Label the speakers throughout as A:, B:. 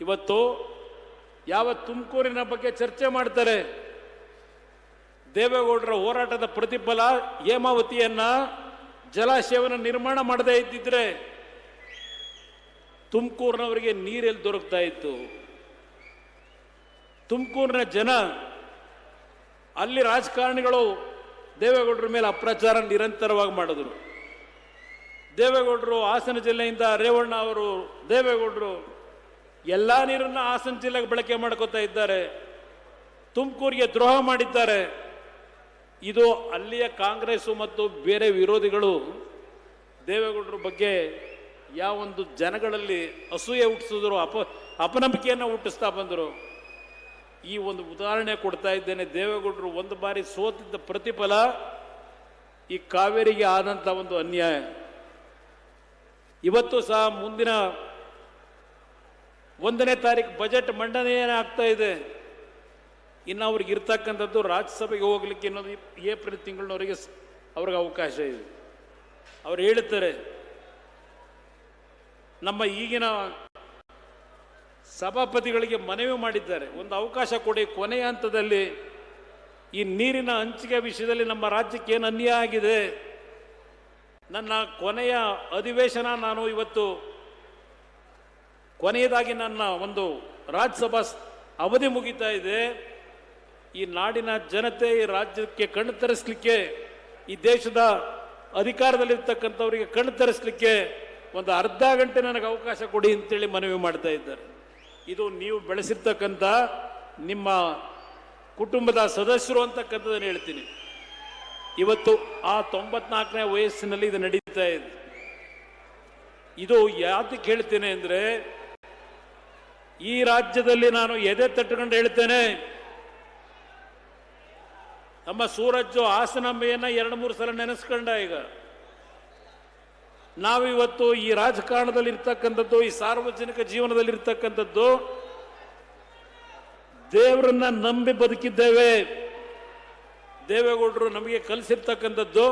A: ಇವತ್ತು ಯಾವ ತುಮಕೂರಿನ ಬಗ್ಗೆ ಚರ್ಚೆ ಮಾಡ್ತಾರೆ, ದೇವೇಗೌಡರ ಹೋರಾಟದ ಪ್ರತಿಫಲ ಹೇಮಾವತಿಯನ್ನ ಜಲಾಶಯವನ್ನು ನಿರ್ಮಾಣ ಮಾಡದೇ ಇದ್ದಿದ್ರೆ ತುಮಕೂರಿನವರಿಗೆ ನೀರೆಲ್ಲಿ ದೊರಕ್ತಾ ಇತ್ತು. ತುಮಕೂರಿನ ಜನ, ಅಲ್ಲಿ ರಾಜಕಾರಣಿಗಳು ದೇವೇಗೌಡರ ಮೇಲೆ ಅಪ್ರಚಾರ ನಿರಂತರವಾಗಿ ಮಾಡಿದ್ರು. ದೇವೇಗೌಡರು ಹಾಸನ ಜಿಲ್ಲೆಯಿಂದ ರೇವಣ್ಣ ಅವರು ದೇವೇಗೌಡರು ಎಲ್ಲ ನೀರನ್ನು ಹಾಸನ ಜಿಲ್ಲೆಗೆ ಬಳಕೆ ಮಾಡ್ಕೋತಾ ಇದ್ದಾರೆ. ತುಮಕೂರಿಗೆ ದ್ರೋಹ ಮಾಡಿದ್ದಾರೆ. ಇದು ಅಲ್ಲಿಯ ಕಾಂಗ್ರೆಸ್ಸು ಮತ್ತು ಬೇರೆ ವಿರೋಧಿಗಳು ದೇವೇಗೌಡರ ಬಗ್ಗೆ ಯಾವ ಒಂದು ಜನಗಳಲ್ಲಿ ಅಸೂಯೆ ಹುಟ್ಟಿಸಿದ್ರು, ಅಪ, ಅಪನಂಬಿಕೆಯನ್ನು ಹುಟ್ಟಿಸ್ತಾ ಬಂದರು. ಈ ಒಂದು ಉದಾಹರಣೆ ಕೊಡ್ತಾ ಇದ್ದೇನೆ. ದೇವೇಗೌಡರು ಒಂದು ಬಾರಿ ಸೋತಿದ್ದ ಪ್ರತಿಫಲ ಈ ಕಾವೇರಿಗೆ ಆದಂಥ ಒಂದು ಅನ್ಯಾಯ. ಇವತ್ತು ಸಹ ಮುಂದಿನ ಒಂದನೇ ತಾರೀಕು ಬಜೆಟ್ ಮಂಡನೆ ಆಗ್ತಾ ಇದೆ? ಇನ್ನು ಅವ್ರಿಗೆ ಇರ್ತಕ್ಕಂಥದ್ದು ರಾಜ್ಯಸಭೆಗೆ ಹೋಗ್ಲಿಕ್ಕೆ ಇನ್ನೊಂದು ಏಪ್ರಿಲ್ ತಿಂಗಳವರೆಗೆ ಅವ್ರಿಗೆ ಅವಕಾಶ ಇದೆ. ಅವ್ರು ಹೇಳುತ್ತಾರೆ ನಮ್ಮ ಈಗಿನ ಸಭಾಪತಿಗಳಿಗೆ ಮನವಿ ಮಾಡಿದ್ದಾರೆ. ಒಂದು ಅವಕಾಶ ಕೊಡಿ ಕೊನೆಯ ಹಂತದಲ್ಲಿ ಈ ನೀರಿನ ಹಂಚಿಕೆ ವಿಷಯದಲ್ಲಿ ನಮ್ಮ ರಾಜ್ಯಕ್ಕೆ ಏನು ಅನ್ಯಾಯ ಆಗಿದೆ? ನನ್ನ ಕೊನೆಯ ಅಧಿವೇಶನ ನಾನು ಇವತ್ತು ಕೊನೆಯದಾಗಿ ನನ್ನ ಒಂದು ರಾಜ್ಯಸಭಾ ಅವಧಿ ಮುಗಿತಾ ಇದೆ. ಈ ನಾಡಿನ ಜನತೆ ಈ ರಾಜ್ಯಕ್ಕೆ ಕಣ್ಣು ತರಿಸ್ಲಿಕ್ಕೆ, ಈ ದೇಶದ ಅಧಿಕಾರದಲ್ಲಿರ್ತಕ್ಕಂಥವರಿಗೆ ಕಣ್ಣು ತರಿಸ್ಲಿಕ್ಕೆ ಒಂದು ಅರ್ಧ ಗಂಟೆ ನನಗೆ ಅವಕಾಶ ಕೊಡಿ ಅಂತೇಳಿ ಮನವಿ ಮಾಡ್ತಾ ಇದ್ದಾರೆ. ಇದು ನೀವು ಬೆಳೆಸಿರ್ತಕ್ಕಂಥ ನಿಮ್ಮ ಕುಟುಂಬದ ಸದಸ್ಯರು ಅಂತಕ್ಕಂಥದ್ದನ್ನು ಹೇಳ್ತೀನಿ. ಇವತ್ತು ಆ ತೊಂಬತ್ನಾಲ್ಕನೇ ವಯಸ್ಸಿನಲ್ಲಿ ಇದು ನಡೀತಾ ಇದೆ. ಇದು ಯಾತಕ್ಕೆ ಹೇಳ್ತೇನೆ ಅಂದ್ರೆ ಈ ರಾಜ್ಯದಲ್ಲಿ ನಾನು ಎದೆ ತಟ್ಟುಕೊಂಡು ಹೇಳ್ತೇನೆ, ನಮ್ಮ ಸೂರಜ್ಜು ಹಾಸನಾಂಬೆಯನ್ನ ಎರಡು ಮೂರು ಸಲ ನೆನೆಸ್ಕೊಂಡ ಈಗ. ನಾವಿವತ್ತು ಈ ರಾಜಕಾರಣದಲ್ಲಿ ಇರ್ತಕ್ಕಂಥದ್ದು ಈ ಸಾರ್ವಜನಿಕ ಜೀವನದಲ್ಲಿ ಇರ್ತಕ್ಕಂಥದ್ದು ದೇವರನ್ನ ನಂಬಿ ಬದುಕಿದ್ದೇವೆ. ದೇವೇಗೌಡರು ನಮಗೆ ಕಲಿಸಿರ್ತಕ್ಕಂಥದ್ದು,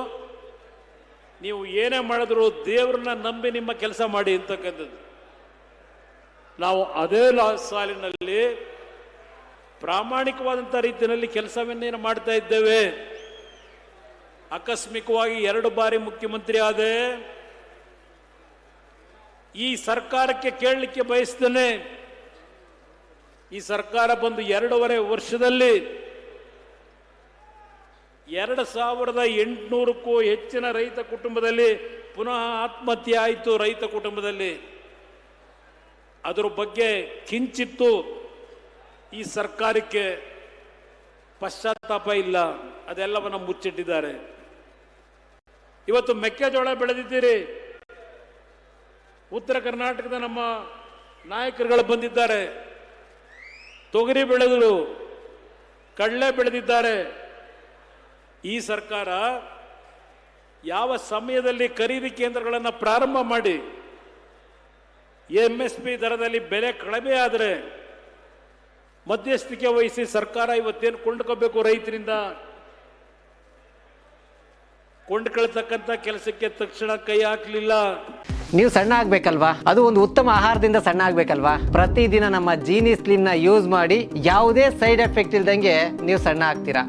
A: ನೀವು ಏನೇ ಮಾಡಿದ್ರು ದೇವರನ್ನ ನಂಬಿ ನಿಮ್ಮ ಕೆಲಸ ಮಾಡಿ ಅಂತಕ್ಕಂಥದ್ದು. ನಾವು ಅದೇ ಸಾಲಿನಲ್ಲಿ ಪ್ರಾಮಾಣಿಕವಾದಂಥ ರೀತಿಯಲ್ಲಿ ಕೆಲಸವನ್ನೇನು ಮಾಡ್ತಾ ಇದ್ದೇವೆ? ಆಕಸ್ಮಿಕವಾಗಿ ಎರಡು ಬಾರಿ ಮುಖ್ಯಮಂತ್ರಿ ಆದೆ. ಈ ಸರ್ಕಾರಕ್ಕೆ ಕೇಳಲಿಕ್ಕೆ ಬಯಸ್ತೇನೆ. ಈ ಸರ್ಕಾರ ಬಂದು ಎರಡೂವರೆ ವರ್ಷದಲ್ಲಿ ಎರಡು ಸಾವಿರದ ಎಂಟುನೂರಕ್ಕೂ ಹೆಚ್ಚಿನ ರೈತ ಕುಟುಂಬದಲ್ಲಿ ಪುನಃ ಆತ್ಮಹತ್ಯೆ ಆಯಿತು ರೈತ ಕುಟುಂಬದಲ್ಲಿ. ಅದರ ಬಗ್ಗೆ ಕಿಂಚಿತ್ತು ಈ ಸರ್ಕಾರಕ್ಕೆ ಪಶ್ಚಾತ್ತಾಪ ಇಲ್ಲ. ಅದೆಲ್ಲವನ್ನ ಮುಚ್ಚಿಟ್ಟಿದ್ದಾರೆ. ಇವತ್ತು ಮೆಕ್ಕೆಜೋಳ ಬೆಳೆದಿದ್ದೀರಿ. ಉತ್ತರ ಕರ್ನಾಟಕದ ನಮ್ಮ ನಾಯಕರುಗಳು ಬಂದಿದ್ದಾರೆ. ತೊಗರಿ ಬೆಳೆದರು ಕಡಲೆ ಬೆಳೆದಿದ್ದಾರೆ. ಈ ಸರ್ಕಾರ ಯಾವ ಸಮಯದಲ್ಲಿ ಖರೀದಿ ಕೇಂದ್ರಗಳನ್ನು ಪ್ರಾರಂಭ ಮಾಡಿ ಎಂ ಎಸ್ ಪಿ ದರದಲ್ಲಿ ಬೆಲೆ ಕಡಿಮೆ ಆದರೆ ಮಧ್ಯಸ್ಥಿಕೆ ವಹಿಸಿ ಸರ್ಕಾರ ಇವತ್ತೇನು ಕೊಂಡ್ಕೋಬೇಕು ರೈತರಿಂದ? ಕೊಂಡ್ಕೊಳ್ತಕ್ಕಂಥ ಕೆಲಸಕ್ಕೆ ತಕ್ಷಣ ಕೈ ಹಾಕಲಿಲ್ಲ.
B: ನೀವು ಸಣ್ಣ ಆಗ್ಬೇಕಲ್ವಾ? ಅದು ಒಂದು ಉತ್ತಮ ಆಹಾರದಿಂದ ಸಣ್ಣ ಆಗ್ಬೇಕಲ್ವಾ? ಪ್ರತಿದಿನ ನಮ್ಮ ಜೀನಿ ಸ್ಲಿಮ್ನ ಯೂಸ್ ಮಾಡಿ ಯಾವುದೇ ಸೈಡ್ ಎಫೆಕ್ಟ್ ಇಲ್ದಂಗೆ ನೀವು ಸಣ್ಣ ಆಗ್ತೀರಾ?